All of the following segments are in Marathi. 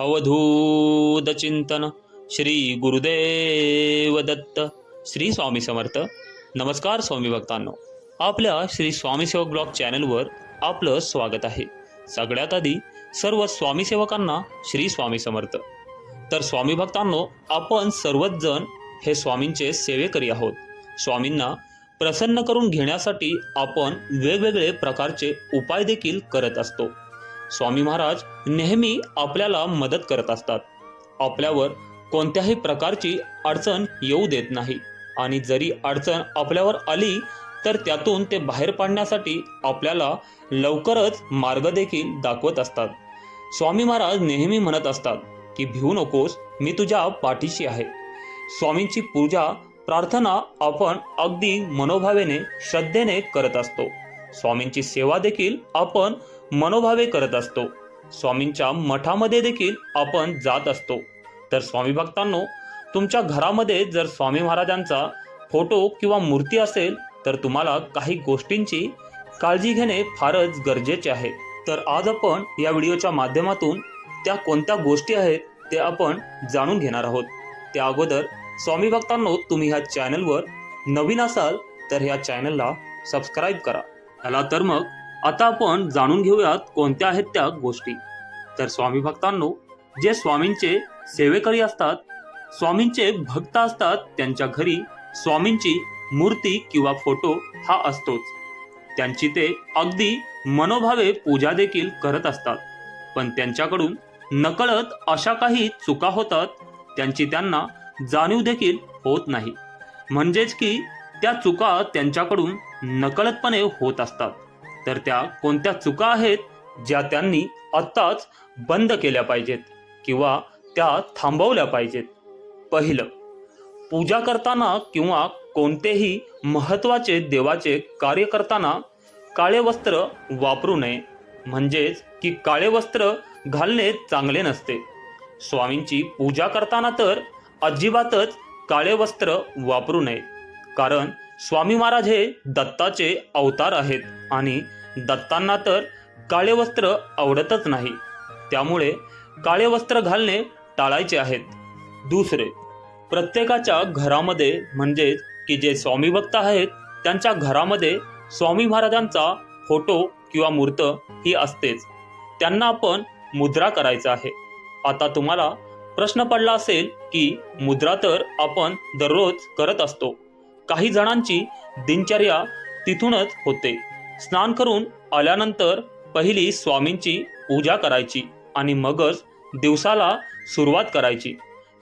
अवधूत चिंतन श्री गुरुदेव दत्त श्री स्वामी समर्थ. नमस्कार स्वामी भक्तांनो. आपल्या श्री स्वामीसेवक ब्लॉग चॅनलवर आपलं स्वागत आहे. सगळ्यात आधी सर्व स्वामीसेवकांना श्री स्वामी समर्थ. तर स्वामी भक्तांनो आपण सर्वच जण हे स्वामींचे सेवेकरी आहोत. स्वामींना प्रसन्न करून घेण्यासाठी आपण वेगवेगळे प्रकारचे उपाय देखील करत असतो. स्वामी महाराज नेहमी आपल्याला मदत करत असतात. आपल्यावर कोणत्याही प्रकारची अडचण येऊ देत नाही. आणि जरी अडचण आपल्यावर आली तर त्यातून ते बाहेर पाडण्यासाठी आपल्याला लवकरच मार्ग देखील दाखवत असतात. स्वामी महाराज नेहमी म्हणत असतात की भिवू नकोस मी तुझ्या पाठीशी आहे. स्वामींची पूजा प्रार्थना आपण अगदी मनोभावेने श्रद्धेने करत असतो. स्वामींची सेवा देखील आपण मनोभावे करत असतो. स्वामींच्या मठामध्ये देखील आपण जात असतो. तर स्वामी भक्तांनो तुमच्या घरामध्ये जर स्वामी महाराजांचा फोटो किंवा मूर्ती असेल तर तुम्हाला काही गोष्टींची काळजी घेणे फारच गरजेचे आहे. तर आज आपण या व्हिडिओच्या माध्यमातून त्या कोणत्या गोष्टी आहेत ते आपण जाणून घेणार आहोत. त्या अगोदर स्वामी भक्तांनो तुम्ही ह्या चॅनलवर नवीन असाल तर ह्या चॅनलला सबस्क्राईब करा. चला तर मग आता आपण जाणून घेऊयात कोणत्या आहेत त्या गोष्टी. तर स्वामी भक्तांनो जे स्वामींचे सेवेकरी असतात स्वामींचे भक्त असतात त्यांच्या घरी स्वामींची मूर्ती किंवा फोटो हा असतोच. त्यांची ते अगदी मनोभावे पूजा देखील करत असतात. पण त्यांच्याकडून नकळत अशा काही चुका होतात त्यांची त्यांना जाणीव देखील होत नाही. म्हणजेच की त्या चुका त्यांच्याकडून नकळतपणे होत असतात. तर त्या कोणत्या चुका आहेत ज्या त्यांनी आत्ताच बंद केल्या पाहिजेत किंवा त्या थांबवल्या पाहिजेत? पहिलं पूजा करताना किंवा कोणतेही महत्त्वाचे देवाचे कार्य करताना काळे वस्त्र वापरू नये. म्हणजेच की काळे वस्त्र घालणे चांगले नसते. स्वामींची पूजा करताना तर अजिबातच काळे वस्त्र वापरू नये. कारण स्वामी महाराज हे दत्ताचे अवतार आहेत आणि दत्तांना तर काळे वस्त्र आवडतच नाही. त्यामुळे काळे वस्त्र घालणे टाळायचे आहेत. दुसरे प्रत्येकाच्या घरामध्ये म्हणजेच की जे स्वामी भक्त आहेत त्यांच्या घरामध्ये स्वामी महाराजांचा फोटो किंवा मूर्त ही असतेच. त्यांना आपण मुद्रा करायचा आहे. आता तुम्हाला प्रश्न पडला असेल की मुद्रा तर आपण दररोज करत असतो. काही जणांची दिनचर्या तिथूनच होते. स्नान करून आल्यानंतर पहिली स्वामींची पूजा करायची आणि मगच दिवसाला सुरुवात करायची.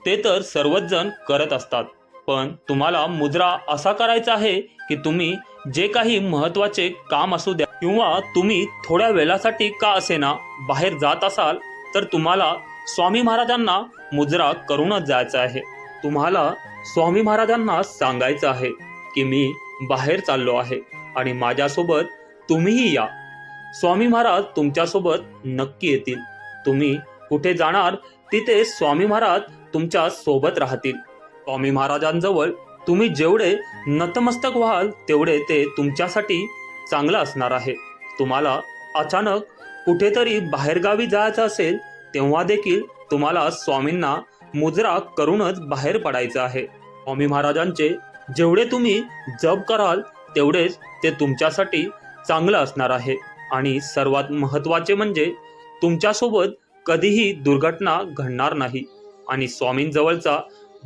ते तर सर्वच जण करत असतात. पण तुम्हाला मुद्रा असा करायचा आहे की तुम्ही जे काही महत्त्वाचे काम असू द्या किंवा तुम्ही थोड्या वेळासाठी का असेना बाहेर जात असाल तर तुम्हाला स्वामी महाराजांना मुद्रा करूनच जायचं आहे. तुम्हाला स्वामी महाराजांना सांगायचं आहे की मी बाहेर चाललो आहे आणि माझ्यासोबत तुम्हीही या. स्वामी महाराज तुमच्यासोबत नक्की येतील. तुम्ही कुठे जाणार तिथे स्वामी महाराज तुमच्यासोबत राहतील. स्वामी महाराजांजवळ तुम्ही जेवढे नतमस्तक व्हाल तेवढे ते तुमच्यासाठी चांगलं असणार आहे. तुम्हाला अचानक कुठेतरी बाहेरगावी जायचं असेल तेव्हा देखील तुम्हाला स्वामींना मुजरा करूनच बाहेर पडायचं आहे. स्वामी महाराजांचे जेवढे तुम्ही जप कराल तेवढेच ते तुमच्यासाठी चांगलं असणार आहे. आणि सर्वात महत्त्वाचे म्हणजे तुमच्यासोबत कधीही दुर्घटना घडणार नाही. आणि स्वामींजवळचा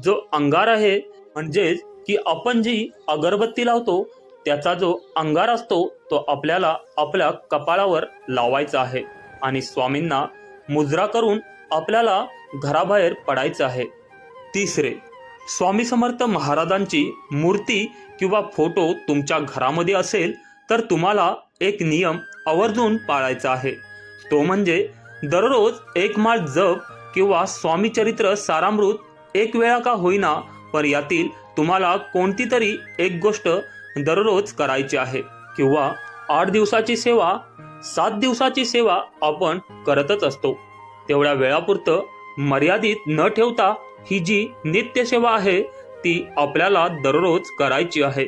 जो अंगार आहे म्हणजेच की आपण जी अगरबत्ती लावतो त्याचा जो अंगार असतो तो आपल्याला आपल्या कपाळावर लावायचा आहे. आणि स्वामींना मुजरा करून आपल्याला घराबाहेर पडायचं आहे. तिसरे स्वामी समर्थ महाराजांची मूर्ती किंवा फोटो तुमच्या घरामध्ये असेल तर तुम्हाला एक नियम आवर्जून पाळायचा आहे. तो म्हणजे दररोज एक माळ जप किंवा स्वामी चरित्र सारामृत एक वेळा का होईना पण यातील तुम्हाला कोणती तरी एक गोष्ट दररोज करायची आहे. किंवा आठ दिवसाची सेवा सात दिवसाची सेवा आपण करतच असतो. तेवढ्या वेळापुरतं मर्यादित न ठेवता ही जी नित्य सेवा आहे ती आपल्याला दररोज करायची आहे.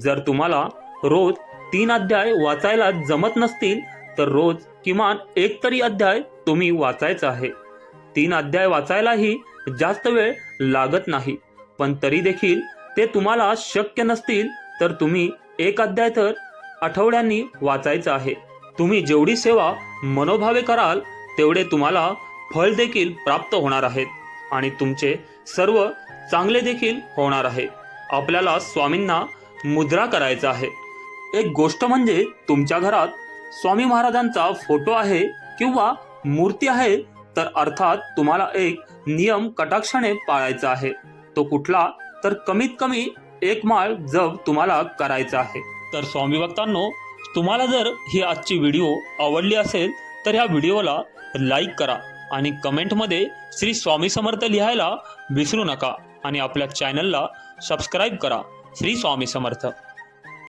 जर तुम्हाला रोज तीन अध्याय वाचायला जमत नसतील तर रोज किमान एक तरी अध्याय तुम्ही वाचायचा आहे. तीन अध्याय वाचायलाही जास्त वेळ लागत नाही पण तरी देखील ते तुम्हाला शक्य नसतील तर तुम्ही एक अध्याय तर आठवड्यांनी वाचायचं आहे. तुम्ही जेवढी सेवा मनोभावे कराल तेवढे तुम्हाला फळ देखील प्राप्त होणार आहेत आणि तुमचे सर्व चांगले देखील होणार आहे. आपल्याला स्वामींना मुद्रा करायचा आहे. एक गोष्ट म्हणजे तुमच्या घरात स्वामी महाराजांचा फोटो आहे किंवा मूर्ती आहे तर अर्थात तुम्हाला एक नियम कटाक्षाने पाळायचा आहे. तो कुठला तर कमीत कमी एक माळ जप तुम्हाला करायचा आहे. तर स्वामी भक्तांनो तुम्हाला जर ही आजची व्हिडिओ आवडली असेल तर ह्या व्हिडिओला लाईक करा. आणि कमेंटमध्ये श्री स्वामी समर्थ लिहायला विसरू नका आणि आपल्या चॅनलला सबस्क्राईब करा. श्री स्वामी समर्थ.